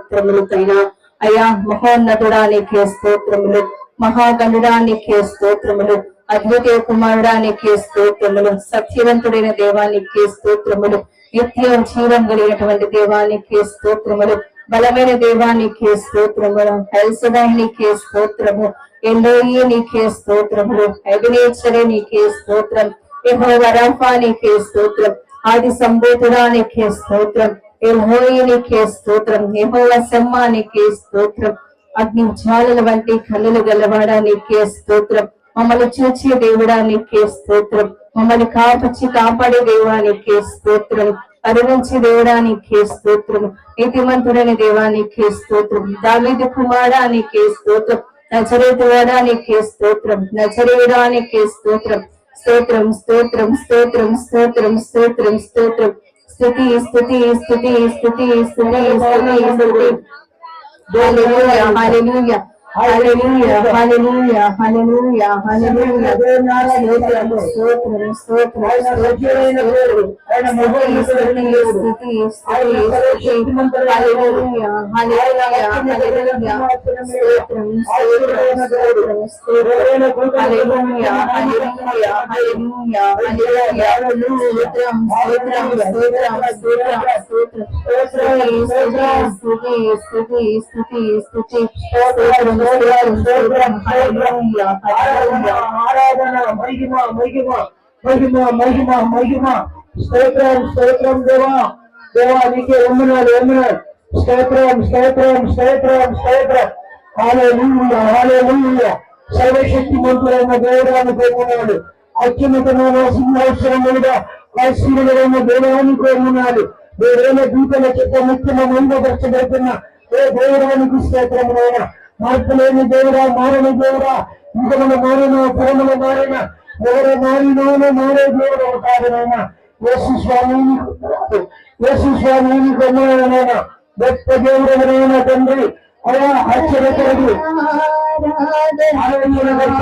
స్తోత్రములకైనా. అయా మహోన్నతుడా నీకే స్తోత్రములు మహాగణుడా నీకే స్తోత్రములు అద్వితీయ కుమారుడా నీకే స్తోత్రములు సత్యవంతుడైన దేవానికి స్తోత్రములు నిత్యం జీవం కలిగినటువంటి దేవానికి స్తోత్రములు బలమైన దేవానికి స్తోత్రములు హెల్సదానికి స్తోత్రము ఎల్లోయి నీకే స్తోత్రములు అభినేచరే నీకే స్తోత్రం యెహోవ రఫా నీకే స్తోత్రం ఆది సంభూతుడా నీకే స్తోత్రం యెహోయి నీకే స్తోత్రం ఏమోయ సెమ్మా నీకే స్తోత్రం అగ్ని జ్వాలల వంటి కళ్ళలు గలవాడా నీకే స్తోత్రం మమ్మల్ని చూచే దేవుడా నీకే స్తోత్రం మమ్మల్ని కాపచ్చి కాపాడే దేవుడా నీకే స్తోత్రం కరుణించి దేవుడా నీకే స్తోత్రం నీతిమంతుడని దేవా నీకే స్తోత్రం దావీదు కుమారా నీకే స్తోత్రం నచరేతువాడా నీకే స్తోత్రం నచరేయుడా నీకే స్తోత్రం స్తోత్రం స్తోత్రం స్తోత్రం స్తోత్రం స్తోత్రం స్తోత్రం స్థుతి స్థుతి స్థుతి స్థుతి స్థుతి స్థుతి స్థుతి హల్లెలూయా హల్లెలూయా హల్లెలూయా హల్లెలూయా హల్లెలూయా హల్లెలూయా స్తోత్రం స్తోత్రం స్తోత్రం స్తుతి స్తుతి స్తుతి హల్లెలూయా హల్లెలూయా హల్లెలూయా స్తోత్రం స్తోత్రం స్తోత్రం హల్లెలూయా హల్లెలూయా హల్లెలూయా హల్లెలూయా స్తోత్రం స్తోత్రం స్తోత్రం స్తోత్రం స్తోత్రం స్తుతి స్తుతి స్తుతి స్తుతి స్తోత్రం స్తోత్రం స్తోత్రం స్తోత్రం ఆరాధన ఆరాధన మహిమ మహిమ మహిమ మహిమ మహిమ స్తోత్రం స్తోత్రం దేవా దేవా నీకే వందనాలు వందనాలు స్తోత్రం స్తోత్రం స్తోత్రం స్తోత్రం హాలేలూయా హాలేలూయా సర్వశక్తి మంత్రులైన దేవుడాన్ని కోరుకున్నాడు అత్యున్నతమైన సింహాసనం మీద ఆశీర్వదమైన దేవుడాన్ని కోరుకున్నాడు దేవుడైన దూతల చెత్త ముఖ్యమైన ముందు పరచబడుతున్న ఏ దేవుడానికి స్తోత్రములైనా మార్పు లేని దేవుడా మారని దేవుడా ఇంకమున మారిన పురముల మారిన ఎవరు మారినోను మారే దేవుడు కాదనైనా యేసు స్వామిని యేసు స్వామిని కొన్నాడనైనా గొప్ప దేవుడైన తండ్రి అలా ఆశ్చర్యకరుడు ఆరోగ్య గొప్ప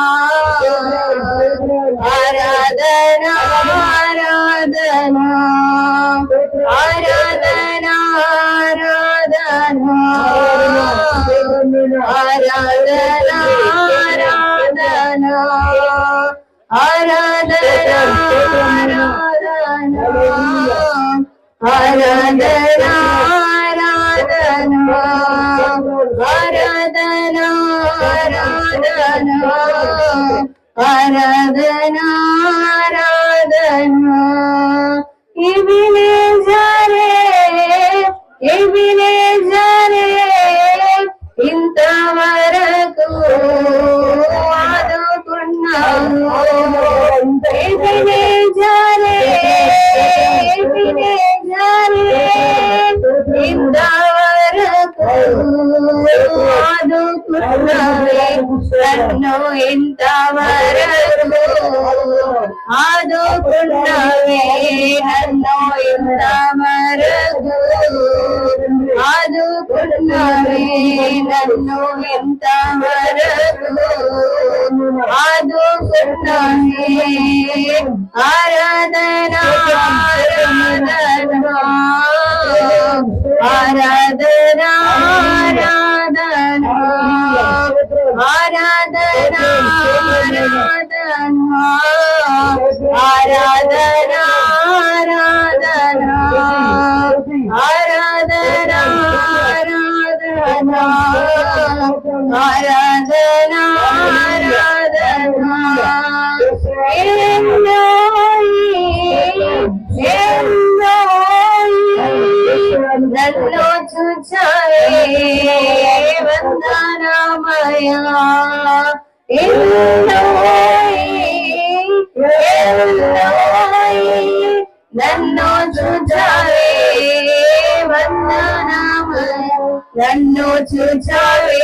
I la it. ಕಣ್ಣು ಇಂಥವರದು ಅದು ಪುಣ್ಯವೇ ಕಣ್ಣು ಇಂಥವರದು ಅದು ಪುಣ್ಯವೇ ಕಣ್ಣು ಇಂಥವರದು ಅದು ಪುಣ್ಯವೇ ಆರಾಧನೆ الله నన్ను చూచావే వందనాము నన్ను చూచావే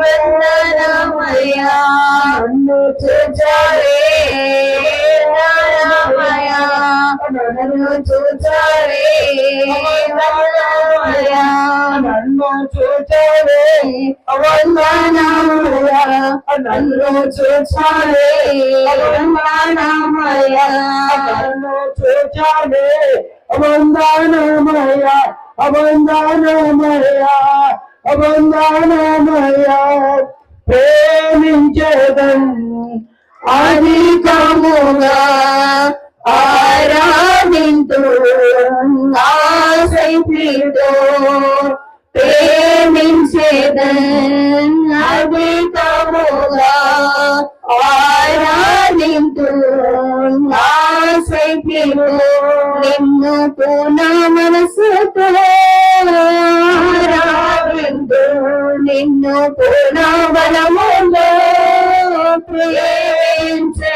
వందనామయ్యా నన్ను చూచావే నన్ను చూచావే. వందనమయ నన్ను చూచావే. వందనమయ నన్ను చూచావే. వందనమయ నన్ను చూచావే. అవందానమయ అవందానమయ అవందానమయ ప్రేమించదన్ అధికముగా. ఆరాధింతు ఆశైతో ప్రేమించేదన్ అధికముగా ఆరాధింతు ఆశైతో నిన్ను పునా మనసుతో ఆరాధింతు నిన్ను పూన బలములో ప్రేమించదన్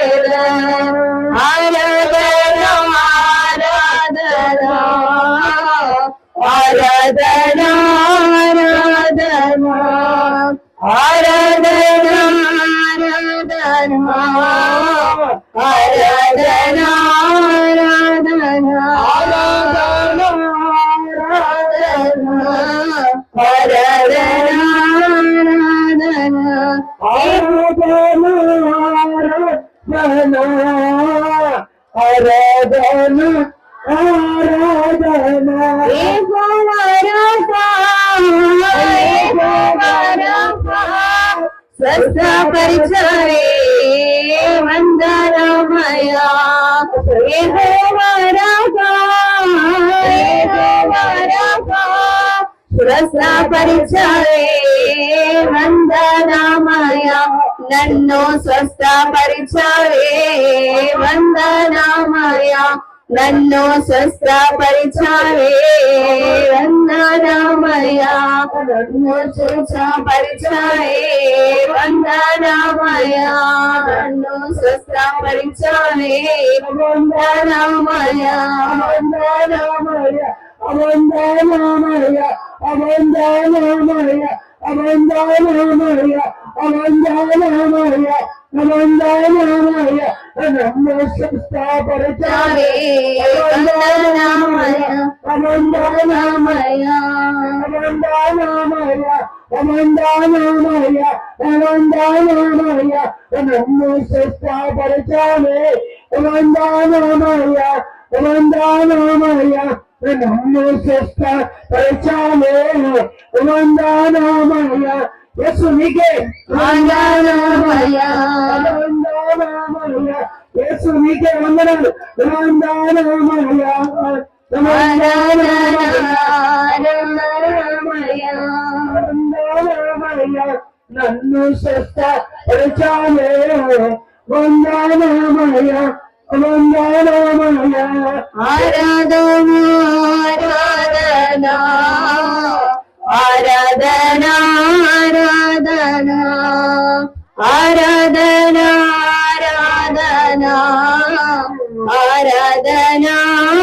స్వస్థపరిచరే వందనమయ. స్వస్థపరిచరే వందనమయ. నన్ను స్వస్థపరిచరే వందనమయ. నన్ను శస్త్ర పరిచావే వందనామయ్యా నన్ను శస్త్ర పరిచావే వందనామయ్యా నన్ను శస్త్ర పరిచావే వందనామయ్యా వందనామయ్యా వందనామయ్యా వందనామయ్యా వందనామయ్యా వందనామయ్యా వందనామయ్యా సంస్థాపరచాలి అనందానామయ అనందానామయ అనందానామయ అనందానామయ అనందానామయ నన్ను సంస్థాపరచాలి అనందానామయ అనందానామయ నన్ను సంస్థాపరచాలి అనందానామయ యేసు నీకే అనందానామయ అనందానామయ యేసు నీకే వందనాలు వందనామయ్య వందనామయ్య నన్ను స్వస్థ పరిచాలే వందనామయ్య వందనామయ్య ఆరాధన ఆరాధన ఆరాధన ఆరాధన ఆరాధన ആരാധന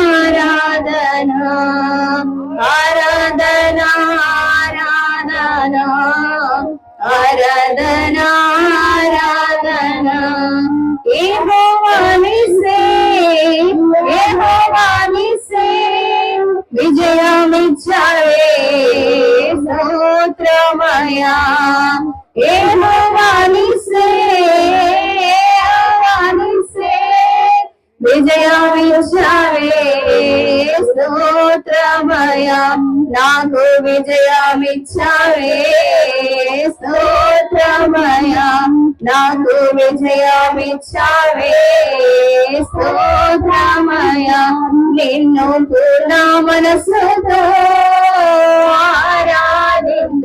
ആരാധന ആരാധന ആരാധന ആരാധന ആരാധന ഏഹോ വാമിസേ ഏഹോ വാമിസേ വിജയമിച്ഛാവേ സമുദ്രമയ ഏഹോ విజయమిచ్చావే స్తోత్రమయా. నాకు విజయమిచ్చావే. స్తోత్రమయా. నాకు విజయమిచ్చావే. స్తోత్రమయా. నిన్ను పూర్ణ మనసుతో ఆరాధిందు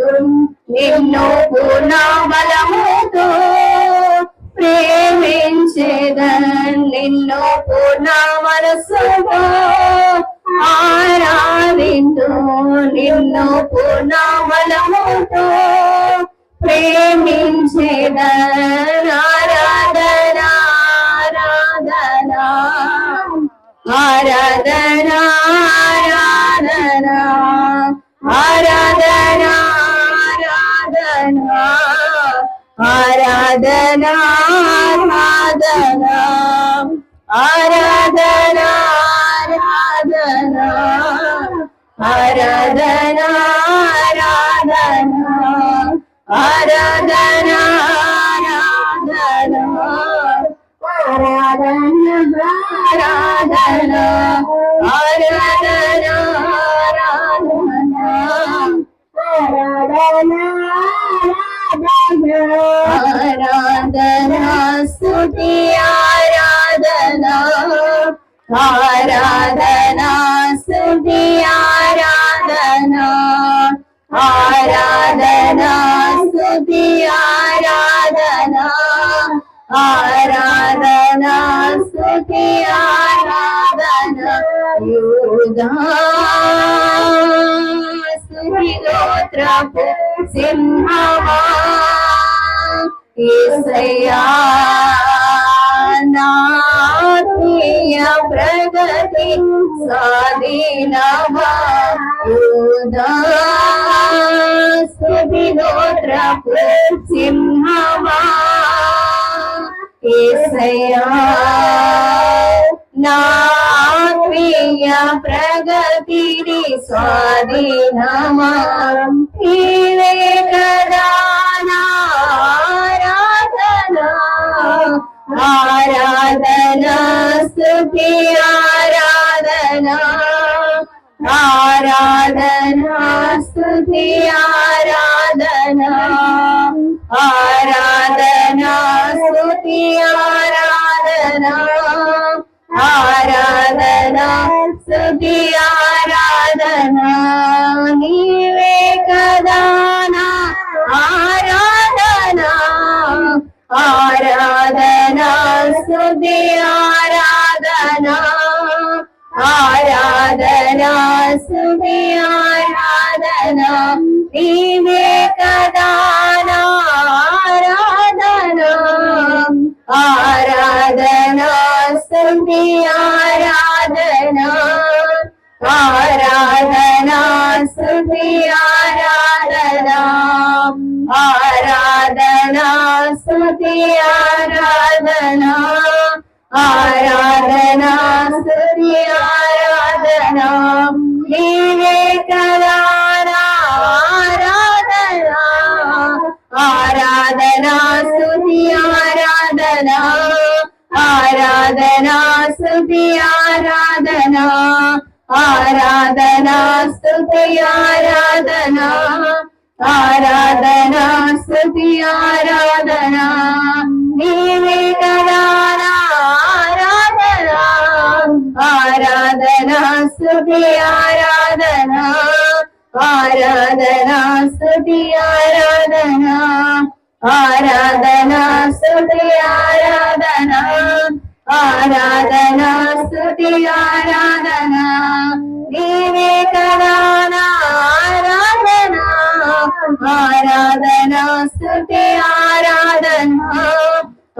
ചെയ്ത ആരാധന ആരാധന ആരാധന ആരാധന ആരാധന ആരാധന ആരാധന ആരാധന ആരാധന ആരാധന ആരാധന आराधना स्तुति आराधना आराधना स्तुति आराधना आराधना स्तुति आराधना आराधना स्तुति आराधना युधा स्तुति गोत्र सिंहवा ఏసయ్యా నా ప్రియ ప్రగతి సాధీనవా? యుధోత్రపు సింహవా ఏసయ్యా నా ప్రియ ప్రగతిని స్వాధీనమా కదా aradhana aradhana stuti aradhana aradhana stuti സ്തുതി ആരാധന ആരാധന സ്തുതി ആരാധന വിവേകദാന ആരാധന ആരാധന സ്തുതി ആരാധന ആരാധന സ്തുതി ആരാധന ആരാധന സ്തുതി ആരാധന ஆராதனா சுதி ஆராதனா. நீவே கலாரா ஆராதனா. ஆராதனா சுதி ஆராதனா. ஆராதனா சுதி ஆராதனா. ஆராதனா சுதி നിന്നെ ആരാധന ആരാധന സ്തുതി ആരാധന ആരാധന സ്തുതി ആരാധന ആരാധന സ്തുതി ആരാധന വിവേകദാന ആരാധന ആരാധന സ്തുതി ആരാധന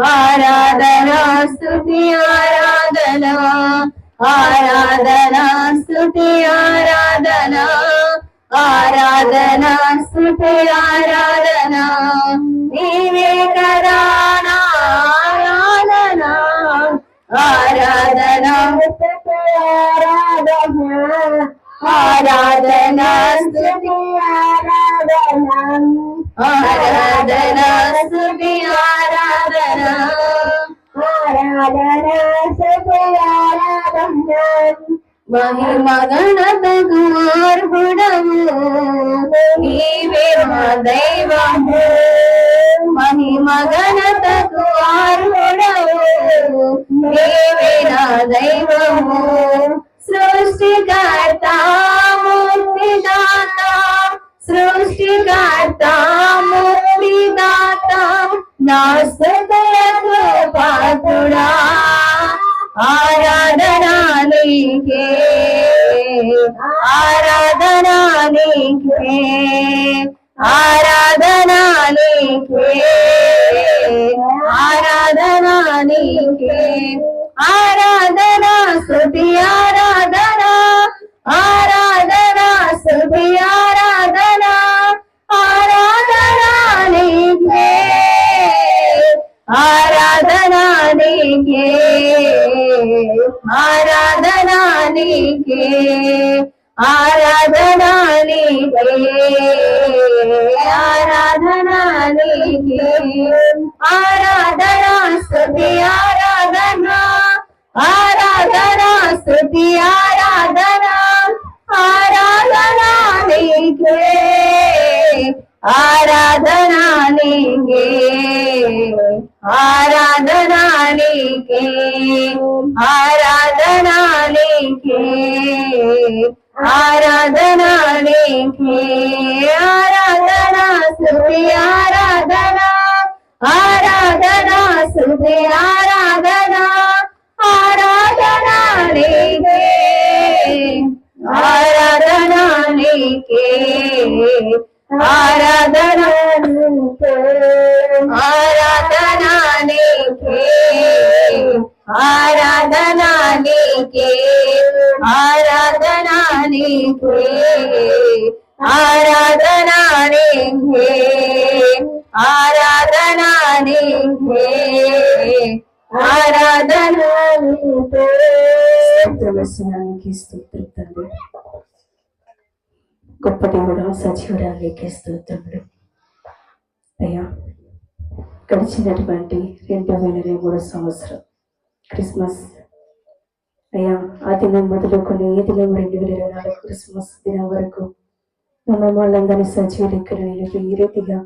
ആരാധന സ്തുതി ആരാധന आराधना स्तुति, आराधना। आराधना स्तुति, आराधना। नीवे आराधना। आराधना आराधना। आराधना स्तुति, आराधना। आराधना स्तुति, आराधना। आराधना மன்னன் மகிமகனதகுவார்குடவு நீவே தெய்வமு மகிமகனதகுவார்குடவு நீவே தெய்வமு सृष्टिकर्ता मुक्तिदाता सृष्टिकर्ता मुक्तिदाता नास्ति आराधना लिखे आराधना लिखे आराधना लिखे आराधना स्तुति आराधना ఆరాధన ఆరాధన స్తోత్రం. తండ్రి గొప్ప దేవుడు సజీవుడా నీకే స్తోత్రములు అయ్యా గడిచినటువంటి రెండు వేల ఇరవై మూడు సంవత్సరం క్రిస్మస్ అయ్యా ఆ దినం మొదలుకొని ఈ దినం రెండు వేల ఇరవై నాలుగు క్రిస్మస్ దినం వరకు మమ్మల్ని అందరినీ సజీవ లెక్కలు నిలిపి ఈ రీతిగా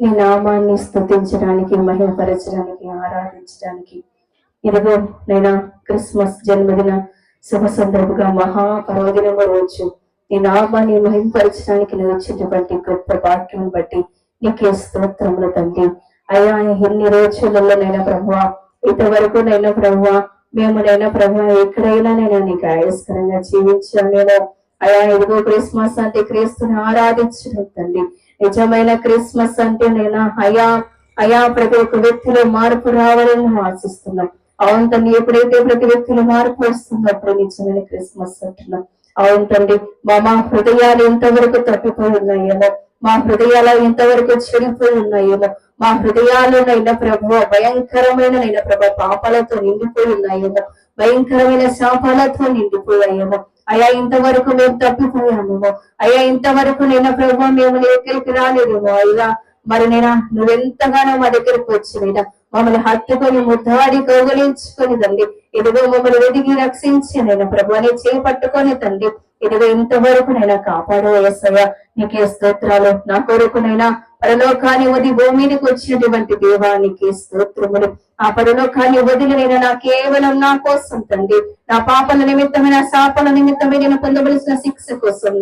నీ నామాన్ని స్థుతించడానికి మహిమపరచడానికి ఆరాధించడానికి. ఇదిగో నేను క్రిస్మస్ జన్మదిన శుభ సందర్భంగా మహా పర్వదినము రోజు. నీ నామాన్ని మహింపరచడానికి నువ్వు వచ్చినటువంటి గొప్ప వాక్యం బట్టి నీకే స్తోత్రములు తండ్రి. అయ్యా ఎన్ని రోజులలో నైనా ప్రభువ ఇంతవరకు నైనా ప్రభువ మేము నైనా ప్రభువ ఎక్కడైనా నేను నీకు ఆయస్కరంగా జీవించాను నేను అయ్యా ఇదిగో క్రిస్మస్ అంటే క్రీస్తుని ఆరాధించడం తండ్రి. నిజమైన క్రిస్మస్ అంటే నేను హయా అయా ప్రతి ఒక్క వ్యక్తిలో మార్పు రావాలని ఆశిస్తున్నాం అవును తండ్రి ఎప్పుడైతే ప్రతి వ్యక్తిలో మార్పు వస్తుందో అప్పుడు నిజమైన క్రిస్మస్ అంటున్నాం అవును తండ్రి మా మా హృదయాలు ఎంతవరకు తప్పిపోయి ఉన్నాయేమో. మా హృదయాలు ఎంతవరకు చెడిపోయి ఉన్నాయేమో. మా హృదయాలునైనా ప్రభు భయంకరమైన నైనా ప్రభు పాపాలతో నిండిపోయి ఉన్నాయేమో. భయంకరమైన శాపాలతో నిండిపోయాయేమో. అయ్యా ఇంతవరకు మేము తప్పిపోయామేమో. అయ్యా ఇంతవరకు నేను ప్రభు మేము నీ దగ్గరికి రాలేదేమో అయ్యా. మరి నేనా నువ్వెంతగానో మా దగ్గరికి వచ్చి మమ్మల్ని హత్తుకొని ముద్దాడి కౌగలించుకొని తండ్రి. ఇదిగో మమ్మల్ని వెతికి రక్షించి నేను ప్రభు అని చేపట్టుకొని తండ్రి. ఇదిగో ఇంతవరకు నైనా కాపాడు ఏసయ్య. నీకే స్తోత్రాలు. నా కొరకునైనా పరలోకాన్ని వది భూమికి వచ్చినటువంటి దేవానికి స్తోత్రములు. ఆ పరలోకాన్ని వదిలి నేను నా కేవలం నా కోసం తండ్రి. నా పాపల నిమిత్తమైన శాపల నిమిత్తమే నేను పొందవలసిన శిక్ష కోసం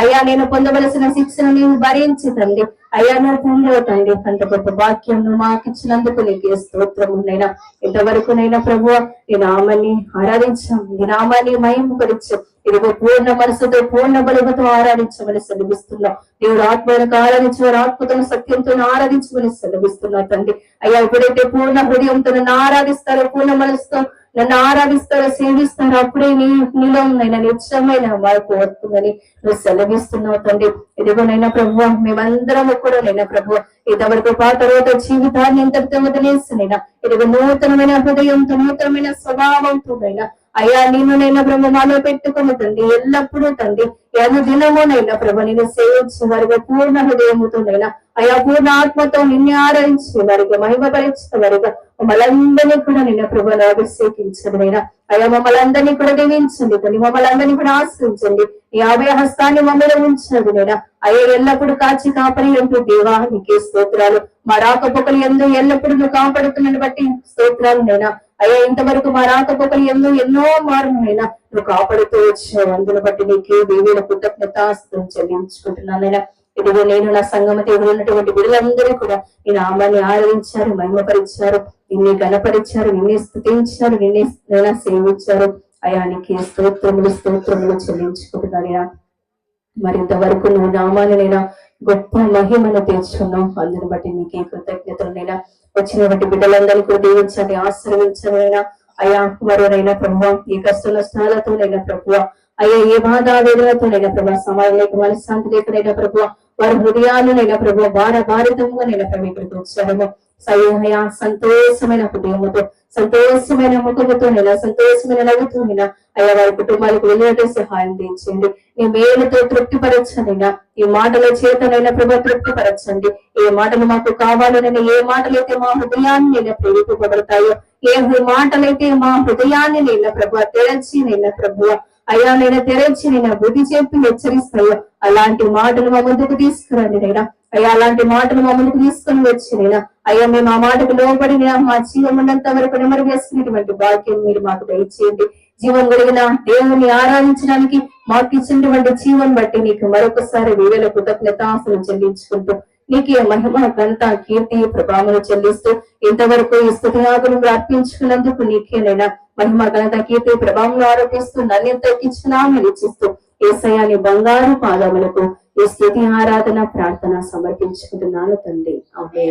అయ్యా. నేను పొందవలసిన శిక్షను నేను భరించి తండ్రి. అయ్యా నా తండ్రి తండ్రి అంత గొప్ప వాక్యం మాకు ఇచ్చినందుకు నీకు స్తోత్రము నైనా. ఇంతవరకు నైనా ప్రభు నీ నామాన్ని ఆరాధించాం నీ నామాన్ని మయంపరిచాం ఇదిగో పూర్ణ మనసుతో పూర్ణ బలముతో ఆరాధించమని సెలవిస్తున్నాం. దేవుడు ఆత్మలకు ఆరాధించమని ఆత్మతో సత్యంతో ఆరాధించమని సెలవిస్తున్నా తండ్రి. అయ్యా ఎప్పుడైతే పూర్ణ హృదయంతో ఆరాధిస్తారో పూర్ణ మనసుతో నన్ను ఆరాధిస్తారో సేవిస్తారో? అప్పుడే నీ నీలో నైనా నిత్యమైన మార్పు వస్తుందని నువ్వు సెలవిస్తున్నావు తండ్రి. ఇదిగోనైనా ప్రభు మేమందరం కూడా నైనా ప్రభు ఇంతవరకు పాత తర్వాత జీవితాన్ని ఇంతటితో వదిలేసినైనా ఇదిగో నూతనమైన హృదయంతో నూతనమైన స్వభావంతో నైనా అయ్యా నేను నైనా ప్రభు మాలో పెట్టుకుని తండ్రి ఎల్లప్పుడూ తండ్రి ఎను దినమునైనా ప్రభ నేను సేవించి వారికి పూర్ణ హృదయముతోనైనా అయ్యా పూర్ణ ఆత్మతో నిన్ను ఆరాధించి వారికి మహిమపరిచిన వారిగా మమ్మల్ందరినీ కూడా నిన్న ప్రభుని అభిషేకించడమైనా అయ్యా మమ్మల్ని అందరినీ కూడా దీవించండి తండ్రి మమ్మల్ని అందరినీ కూడా ఆశ్రయించండి. ఈ అభయ హస్తాన్ని మమ్మల్ని ఉంచినది నేను. అయ్యా ఎల్లప్పుడు కాచి కాపరి అంటూ దేవా నీకే స్తోత్రాలు. మా రాకపోకలు ఎందు ఎల్లప్పుడు నువ్వు కాపాడుతున్నని బట్టి స్తోత్రాలు నేనా. అయ్యా ఇంతవరకు మా రాకపోకలు ఎన్నో ఎన్నో మార్లు నువ్వు కాపాడుతూ వచ్చావు. అందును బట్టి నీకు దేవీల కృతజ్ఞతాస్తులు చెల్లించుకుంటున్నానైనా ఇదిగో నేను నా సంగమ దేవుడు ఉన్నటువంటి బిడ్డలందరూ కూడా నేను నామాన్ని ఆరాధించారు మహిమపరిచారు నిన్నే గణపరిచారు నిన్నే స్థుతించారు నిన్నే సేవించారు. అయానికి స్తోత్రములు స్తోత్రములు మరింత మరింతవరకు నువ్వు నామాలనైనా గొప్ప మహిమను తెచ్చుకున్నావు. అందుని బట్టి నీకే కృతజ్ఞతలు నైనా వచ్చినటువంటి బిడ్డలందరినీ కూడా దీవించండి ఆశ్రయించమైనా అయా మరోనైనా ప్రభు ఈ కష్ట నష్టాలతోనైనా ప్రభు అయ్యా ఏ బాధ వేదనతోనైనా ప్రభు సమాజం లేక మనశ్శాంతి లేకనైనా ప్రభు వారి హృదయాలునైనా ప్రభు భార భారితంగా నైనా ప్రభు ఇక్కడికి వచ్చాము సయ్యా సంతోషమైన హృదయముతో సంతోషమైన ముఖముతోనైనా సంతోషమైన నవ్వుతోనైనా అయ్యా వారి కుటుంబాలకు వెళ్ళినట్టు సహాయం తీర్చండి నీ మేలుతో తృప్తిపరచండి ఈ మాటల చేతనైనా ప్రభ తృప్తిపరచండి. ఏ మాటలు మాకు కావాలనైనా ఏ మాటలైతే మా హృదయాన్ని నేను ఏ మాటలైతే మా హృదయాన్ని నేను ప్రభు తెరచి నేను ప్రభు అయ్యా నేను తెరచి నేను బుద్ధి చెప్పి హెచ్చరిస్తాయో అలాంటి మాటలు మా ముందుకు తీసుకురండి నేను. అయ్యా అలాంటి మాటలు మా ముందుకు తీసుకొని వచ్చి నేను. అయ్యా మేము ఆ మాటకు లోబడి మా జీవం ఉన్నంత వరకు నెమరు వేసుకునేటువంటి భాగ్యం మీరు మాకు దయచేయండి. జీవం కలిగిన దేవుని ఆరాధించడానికి మాకు ఇచ్చినటువంటి జీవం బట్టి నీకు మరొకసారి వేల కృతజ్ఞతాసులు చెల్లించుకుంటూ నీకే మహిమ ఘనత కీర్తి ప్రభావం చెల్లిస్తూ ఇంతవరకు ఈ స్థుతియాగులు అర్పించుకున్నందుకు నీకేనైనా మహిమ ఘనత కీర్తి ప్రభావం ఆరోపిస్తూ నన్ను తగ్గించుకున్నామని ఇచ్చిస్తూ ఏసయాని బంగారు పాదములకు ఈ స్థుతి ఆరాధన ప్రార్థన సమర్పించుకుంటున్నాను తండ్రి. అమ్మే